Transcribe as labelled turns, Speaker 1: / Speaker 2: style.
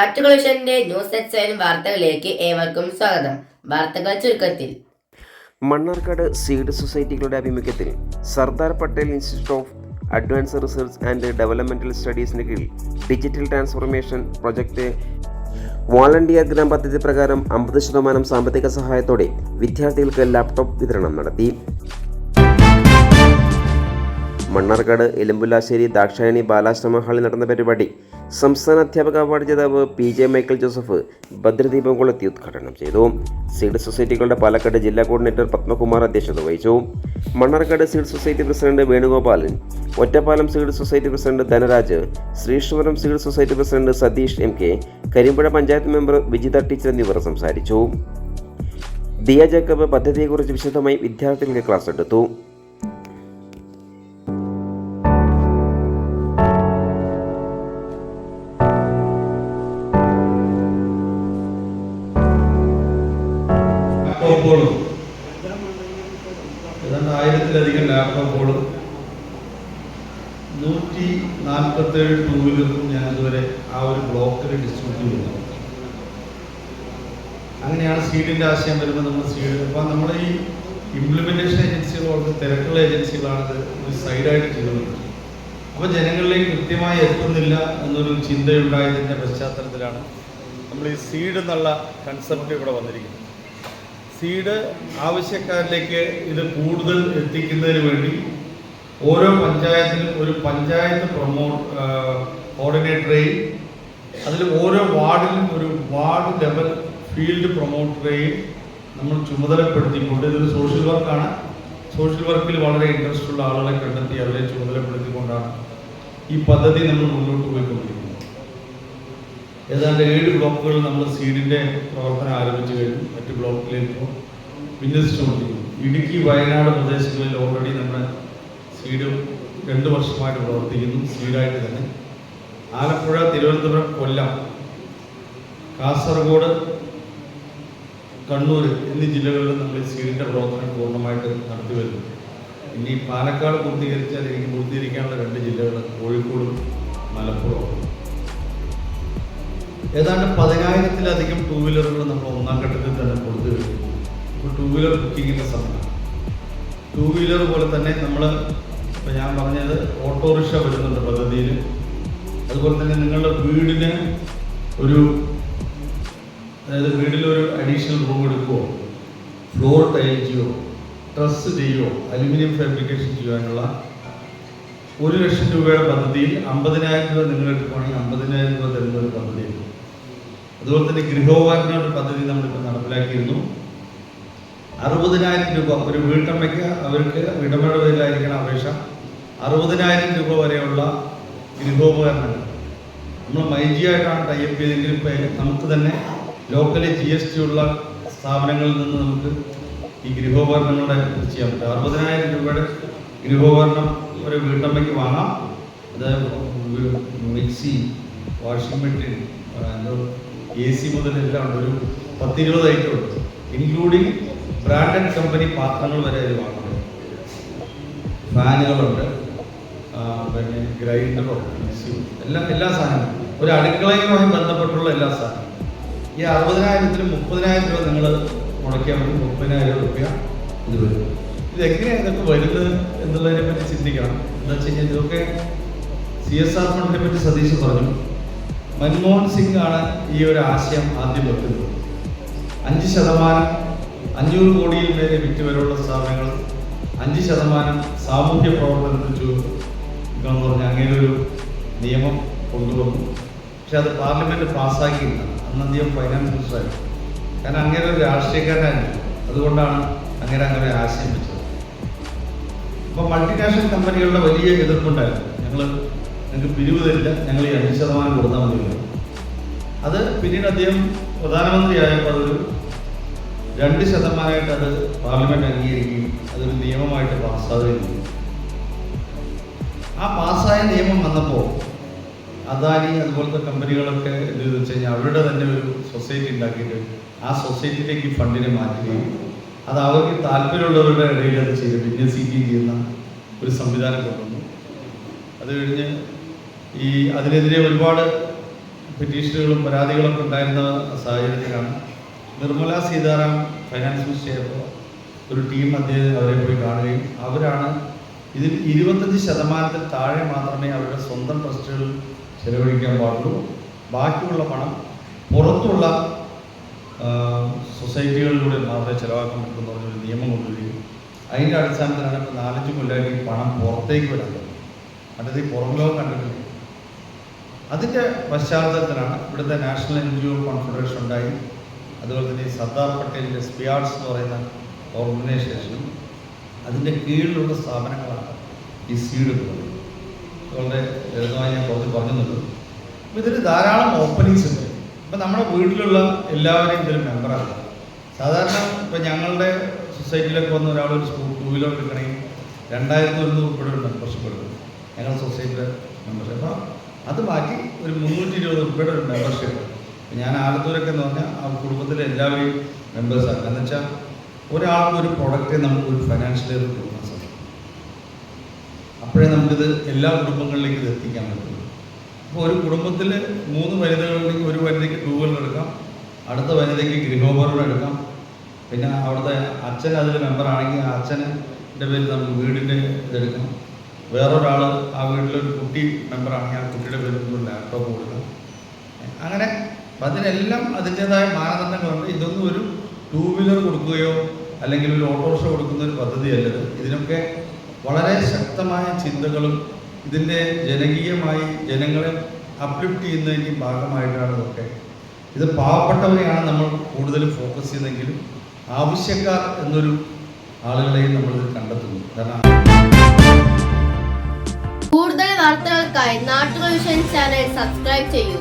Speaker 1: Tattoo കളക്ഷന്റെ news എക്സൈൻ വാർത്തകളിലേക്ക് ഏവർക്കും സ്വാഗതം. വാർത്തകൾ ചുരുക്കത്തിൽ.
Speaker 2: മണ്ണാർക്കാട് സീഡ് സൊസൈറ്റികളുടെ ആഭിമുഖ്യത്തിൽ Sardar Patel institute of advance research and developmental സ്റ്റഡീസിന് കീഴിൽ ഡിജിറ്റൽ ട്രാൻസ്ഫോർമേഷൻ പ്രൊജക്ട് വാളണ്ടിയർ ഗ്രാം പദ്ധതി പ്രകാരം അമ്പത് ശതമാനം സാമ്പത്തിക സഹായത്തോടെ വിദ്യാർത്ഥികൾക്ക് ലാപ്ടോപ്പ് വിതരണം നടത്തി. മണ്ണാർക്കാട് എലുമ്പുലാശ്ശേരി ദാക്ഷായണി ബാലാശ്രമ ഹാളിൽ നടന്ന പരിപാടി. സംസ്ഥാന അധ്യാപക അവാർഡ് ജേതാവ് പി ജെ മൈക്കിൾ ജോസഫ് ഭദ്രദീപം കൊളുത്തി ഉദ്ഘാടനം ചെയ്തു. സീഡ് സൊസൈറ്റികളുടെ പാലക്കാട് ജില്ലാ കോർഡിനേറ്റർ പത്മകുമാർ അധ്യക്ഷത വഹിച്ചു. Mannarkkad seed society president Venugopalan Ottapalam seed society president Dhanaraj Sreeswaram seed society president Satheesh M K Karimpuzha panchayat member Vijitha teacher എന്നിവർ സംസാരിച്ചു. ദിയ ജേക്കബ് പദ്ധതിയെക്കുറിച്ച് വിശദമായി വിദ്യാർത്ഥികൾക്ക് ക്ലാസ് എടുത്തു.
Speaker 3: നാൽപ്പത്തേഴ് ടൂ വീലറും ഞാൻ ഇതുവരെ ആ ഒരു ബ്ലോക്കിൽ ഡിസ്ട്രിബ്യൂട്ട് ചെയ്യുന്നു അങ്ങനെയാണ് സീഡിന്റെ ആശയം വരുമ്പോൾ നമ്മൾ സീഡ് അപ്പം നമ്മൾ ഈ ഇംപ്ലിമെന്റേഷൻ ഏജൻസികൾ വളരെ തിരക്കുള്ള ഏജൻസികളാണ് ഇത് ഒരു സൈഡായിട്ട് ചെയ്യുന്നത്. അപ്പോൾ ജനങ്ങളിലേക്ക് കൃത്യമായി എത്തുന്നില്ല എന്നൊരു ചിന്തയുണ്ടായതിന്റെ പശ്ചാത്തലത്തിലാണ് നമ്മൾ ഈ സീഡ് എന്നുള്ള കൺസെപ്റ്റ് ഇവിടെ വന്നിരിക്കുന്നത്. സീഡ് ആവശ്യക്കാരിലേക്ക് ഇത് കൂടുതൽ എത്തിക്കുന്നതിന് വേണ്ടി ഓരോ പഞ്ചായത്തിലും ഒരു പഞ്ചായത്ത് പ്രൊമോ കോർഡിനേറ്ററെയും അതിൽ ഓരോ വാർഡിലും ഒരു വാർഡ് ലെവൽ ഫീൽഡ് പ്രൊമോട്ടറെയും നമ്മൾ ചുമതലപ്പെടുത്തിക്കൊണ്ട് ഇതൊരു സോഷ്യൽ വർക്കാണ് സോഷ്യൽ വർക്കിൽ വളരെ ഇൻട്രസ്റ്റ് ഉള്ള ആളുകളെ കണ്ടെത്തി അവരെ ചുമതലപ്പെടുത്തിക്കൊണ്ടാണ് ഈ പദ്ധതി നമ്മൾ മുന്നോട്ട് പോയിക്കൊണ്ടിരിക്കുന്നത്. ഏതാണ്ട് ഏഴ് ബ്ലോക്കുകളിൽ നമ്മൾ സീഡിന്റെ പ്രവർത്തനം ആരംഭിച്ചു കഴിഞ്ഞു. മറ്റ് ബ്ലോക്കിലേക്ക് വിന്യസിച്ചുകൊണ്ടിരിക്കുന്നു. ഇടുക്കി വയനാട് പ്രദേശങ്ങളിൽ ഓൾറെഡി നമ്മൾ സീഡ് രണ്ട് വർഷമായിട്ട് പ്രവർത്തിക്കുന്നു. സീഡായിട്ട് തന്നെ. ആലപ്പുഴ തിരുവനന്തപുരം കൊല്ലം കാസർഗോഡ് കണ്ണൂർ എന്നീ ജില്ലകളിൽ നമ്മൾ സ്വീഡിന്റെ പ്രവർത്തനം പൂർണമായിട്ട് നടത്തി വരുന്നു. ഇനി പാലക്കാട് പൂർത്തീകരിച്ചാൽ എനിക്ക് പൂർത്തീകരിക്കാനുള്ള രണ്ട് ജില്ലകൾ കോഴിക്കോടും മലപ്പുറവും. ഏതാണ്ട് പതിനായിരത്തിലധികം ടൂ വീലറുകൾ നമ്മൾ ഒന്നാം ഘട്ടത്തിൽ തന്നെ കൊടുത്തു കഴിഞ്ഞു. ഇപ്പോൾ ടൂ വീലർ ബുക്കിങ്ങിന്റെ സമയം. ടൂ വീലർ പോലെ തന്നെ നമ്മൾ ഇപ്പോൾ ഞാൻ പറഞ്ഞത് ഓട്ടോറിക്ഷ വരുന്നുണ്ട് പദ്ധതിയിൽ അതുപോലെ തന്നെ നിങ്ങളുടെ വീടിന് ഒരു അതായത് വീട്ടിലൊരു അഡീഷണൽ റൂം എടുക്കുമോ ഫ്ലോർ ടൈൽ ചെയ്യുമോ ഡ്രസ്സ് ചെയ്യുമോ അലുമിനിയം ഫാബ്രിക്കേഷൻ ചെയ്യാനുള്ള ഒരു ലക്ഷം രൂപയുടെ പദ്ധതിയിൽ അമ്പതിനായിരം രൂപ നിങ്ങൾ എടുക്കുകയാണെങ്കിൽ അമ്പതിനായിരം രൂപ തരുന്ന ഒരു പദ്ധതിയുണ്ട് അതുപോലെ തന്നെ ഗൃഹോപകരണ പദ്ധതി നമ്മളിപ്പോൾ നടപ്പിലാക്കിയിരുന്നു. അറുപതിനായിരം രൂപ ഒരു വീട്ടമ്മയ്ക്ക് അവർക്ക് വീട്ടമ്മയുടെ അപേക്ഷ. അറുപതിനായിരം രൂപ വരെയുള്ള ഗൃഹോപകരണങ്ങൾ. നമ്മൾ മൈജിയായിട്ടാണ് ടൈപ്പ് ചെയ്തെങ്കിൽ നമുക്ക് തന്നെ ലോക്കലി ജി എസ് ടി ഉള്ള സ്ഥാപനങ്ങളിൽ നിന്ന് നമുക്ക് ഈ ഗൃഹോപകരണങ്ങളുടെ ചെയ്യാൻ പറ്റും. അറുപതിനായിരം രൂപയുടെ ഗൃഹോപകരണം ഒരു വീട്ടമ്മയ്ക്ക് വാങ്ങാം. അത് mixie washing machine A C മുതൽ എല്ലാം ഉണ്ട്. ഒരു പത്തിരുപത് ഐറ്റം ഉണ്ട്. ഇൻക്ലൂഡിങ് ബ്രാൻഡഡ് കമ്പനി പാത്രങ്ങൾ വരെ അതിൽ വാങ്ങുന്നു. ഫാനുകളുണ്ട്. പിന്നെ ഗ്രൈൻഡറോ മിക്സിയോ എല്ലാം എല്ലാ സാധനങ്ങളും. ഒരു അടുക്കളയുമായി ബന്ധപ്പെട്ടുള്ള എല്ലാ സാധനവും ഈ അറുപതിനായിരത്തിലും മുപ്പതിനായിരം രൂപ നിങ്ങൾ മുടക്കിയാൽ മതി. മുപ്പതിനായിരം രൂപ ഇത് വരും. ഇത് എങ്ങനെയാണ് ഇതൊക്കെ വരുന്നത് എന്നുള്ളതിനെ പറ്റി ചിന്തിക്കണം. എന്താ വെച്ച് കഴിഞ്ഞാൽ ഇതൊക്കെ സി എസ് ആർ ഫണ്ടിനെ പറ്റി സതീഷ് പറഞ്ഞു. മൻമോഹൻ സിംഗ് ആണ് ഈ ഒരു ആശയം ആദ്യം വെക്കുന്നത്. അഞ്ച് ശതമാനം അഞ്ഞൂറ് കോടിയിൽ മേലെ വിറ്റ് വരെയുള്ള സ്ഥാപനങ്ങൾ അഞ്ച് ശതമാനം സാമൂഹ്യ പ്രവർത്തനത്തിൽ എന്ന് പറഞ്ഞ അങ്ങനെ ഒരു നിയമം കൊണ്ടുവന്നു. പക്ഷെ അത് പാർലമെന്റ് പാസ്സാക്കിയില്ല. അന്ന് അദ്ദേഹം ഫൈനാൻസ് മിനിസ്റ്ററായിരുന്നു കാരണം അങ്ങനെ ഒരു രാഷ്ട്രീയക്കാരനായിരുന്നു. അതുകൊണ്ടാണ് അങ്ങനെ അങ്ങനെ ആശയം വെച്ചത്. അപ്പോൾ മൾട്ടിനാഷണൽ കമ്പനികളുടെ വലിയ എതിർപ്പുണ്ടായിരുന്നു. ഞങ്ങൾ ഞങ്ങൾക്ക് പിരിവ് തരില്ല. ഞങ്ങൾ ഈ അഞ്ച് ശതമാനം കൊടുത്താൽ മതി അത് പിന്നീട് അദ്ദേഹം പ്രധാനമന്ത്രിയായപ്പോൾ അതൊരു രണ്ട് ശതമാനമായിട്ട് അത് പാർലമെന്റ് അംഗീകരിക്കുകയും അതൊരു നിയമമായിട്ട് പാസ്സാവുകയും ആ പാസ്സായ നിയമം വന്നപ്പോൾ അദാനി അതുപോലത്തെ കമ്പനികളൊക്കെ എന്ത് വെച്ച് കഴിഞ്ഞാൽ അവരുടെ തന്നെ ഒരു സൊസൈറ്റി ഉണ്ടാക്കിയിട്ട് ആ സൊസൈറ്റിയിലേക്ക് ഫണ്ടിനെ മാറ്റുകയും അത് അവർക്ക് താല്പര്യമുള്ളവരുടെ ഇടയിൽ അത് ചെയ്ത് വിന്യസിക്കുകയും ചെയ്യുന്ന ഒരു സംവിധാനം കൊണ്ടുവന്നു. അത് കഴിഞ്ഞ് ഈ അതിനെതിരെ ഒരുപാട് പെറ്റീഷനുകളും പരാതികളൊക്കെ ഉണ്ടായിരുന്ന സാഹചര്യത്തിലാണ് നിർമ്മല സീതാറാം ഫൈനാൻസ് മിനിസ്റ്റർ ഒരു ടീം അദ്ദേഹം അവരെ പോയി കാണുകയും അവരാണ് ഇതിൽ ഇരുപത്തഞ്ച് ശതമാനത്തിൽ താഴെ മാത്രമേ അവരുടെ സ്വന്തം ട്രസ്റ്റുകൾ ചെലവഴിക്കാൻ പാടുള്ളൂ. ബാക്കിയുള്ള പണം പുറത്തുള്ള സൊസൈറ്റികളിലൂടെ മാത്രമേ ചിലവാക്കാൻ പറ്റുന്ന പറഞ്ഞൊരു നിയമം കൊണ്ടുവരികയും അതിന്റെ അടിസ്ഥാനത്തിലാണ് ഇപ്പോൾ നാലഞ്ച് കൊല്ലമായിട്ട് പണം പുറത്തേക്ക് വരാൻ തുടങ്ങി. അതായത് ഈ പുറം ലോകം കണ്ടിട്ടില്ല? അതിന്റെ പശ്ചാത്തലത്തിലാണ് ഇവിടുത്തെ national N G O confederation ഉണ്ടായി. അതുപോലെ തന്നെ സർദാർ പട്ടേലിന്റെ സ്പിയാർട്സ് എന്ന് പറയുന്ന ഓർഗനൈസേഷനും അതിന്റെ കീഴിലുള്ള സ്ഥാപനങ്ങളാണ് ഈ സീഡ് ഉള്ളത് വളരെ ലളിതമായി ഞാൻ കുറച്ച് പറഞ്ഞുള്ളൂ അപ്പോൾ ഇതിൽ ധാരാളം ഓപ്പനിങ്സ് ഉണ്ട്. ഇപ്പം നമ്മുടെ വീട്ടിലുള്ള എല്ലാവരെയും ഇതിൽ മെമ്പറാണ് സാധാരണ ഇപ്പം ഞങ്ങളുടെ സൊസൈറ്റിയിലൊക്കെ വന്ന ഒരാൾ ഒരു സ്കൂൾ ടൂ വീലർ എടുക്കണമെങ്കിൽ രണ്ടായിരത്തി ഒരുന്നൂറ് ഉൾപ്പെടെ ഒരു മെമ്പർഷിപ്പ് എടുക്കും. ഞങ്ങളുടെ സൊസൈറ്റിയുടെ മെമ്പർഷിപ്പ് അപ്പം അത് മാറ്റി ഒരു മുന്നൂറ്റി ഇരുപത് ഉൾപ്പെടെ ഒരു മെമ്പർഷിപ്പ് ഞാൻ ആലത്തൂരൊക്കെ എന്ന് പറഞ്ഞാൽ ആ കുടുംബത്തിലെ എല്ലാവരെയും മെമ്പേഴ്സാണ് എന്ന് വെച്ചാൽ ഒരാൾക്ക് ഒരു പ്രൊഡക്റ്റ് നമുക്ക് ഒരു ഫൈനാൻഷ്യൽ കൊടുക്കാൻ സാധിക്കും. അപ്പോഴേ നമുക്കിത് എല്ലാ കുടുംബങ്ങളിലേക്കും ഇത് എത്തിക്കാൻ പറ്റുള്ളൂ. അപ്പോൾ ഒരു കുടുംബത്തിൽ മൂന്ന് വനിതകളുണ്ടെങ്കിൽ ഒരു വനിതയ്ക്ക് ടൂ വീലർ എടുക്കാം. അടുത്ത വനിതയ്ക്ക് ഗൃഹോപകരണം എടുക്കാം. പിന്നെ അവിടുത്തെ അച്ഛൻ അതിൽ മെമ്പറാണെങ്കിൽ ആ അച്ഛന്റെ പേരിൽ നമുക്ക് വീടിന്റെ ഇതെടുക്കാം വേറൊരാൾ ആ വീട്ടിലൊരു കുട്ടി മെമ്പറാണെങ്കിൽ ആ കുട്ടിയുടെ പേരിൽ ലാപ്ടോപ്പ് കൊടുക്കാം. അങ്ങനെ അപ്പം അതിനെല്ലാം അതിന്റെതായ മാനദണ്ഡങ്ങളുണ്ട് ഇതൊന്നും ഒരു ടൂ വീലർ കൊടുക്കുകയോ അല്ലെങ്കിൽ ഒരു ഓട്ടോറിക്ഷ കൊടുക്കുന്ന ഒരു പദ്ധതിയല്ലത്. ഇതിനൊക്കെ വളരെ ശക്തമായ ചിന്തകളും ഇതിന്റെ ജനകീയമായി ജനങ്ങളെ അപ്ലിഫ്റ്റ് ചെയ്യുന്നതിന്റെ ഭാഗമായിട്ടാണ് ഇതൊക്കെ. ഇത് പാവപ്പെട്ടവരെയാണ് നമ്മൾ കൂടുതൽ ഫോക്കസ് ചെയ്യുന്നതെങ്കിലും ആവശ്യക്കാർ എന്നൊരു ആളുകളെയും നമ്മൾ കണ്ടെത്തുന്നു. കാരണം
Speaker 4: കൂടുതൽ വാർത്തകൾക്കായി നാട്ടുകൾ ചാനൽ സബ്സ്ക്രൈബ് ചെയ്യൂ.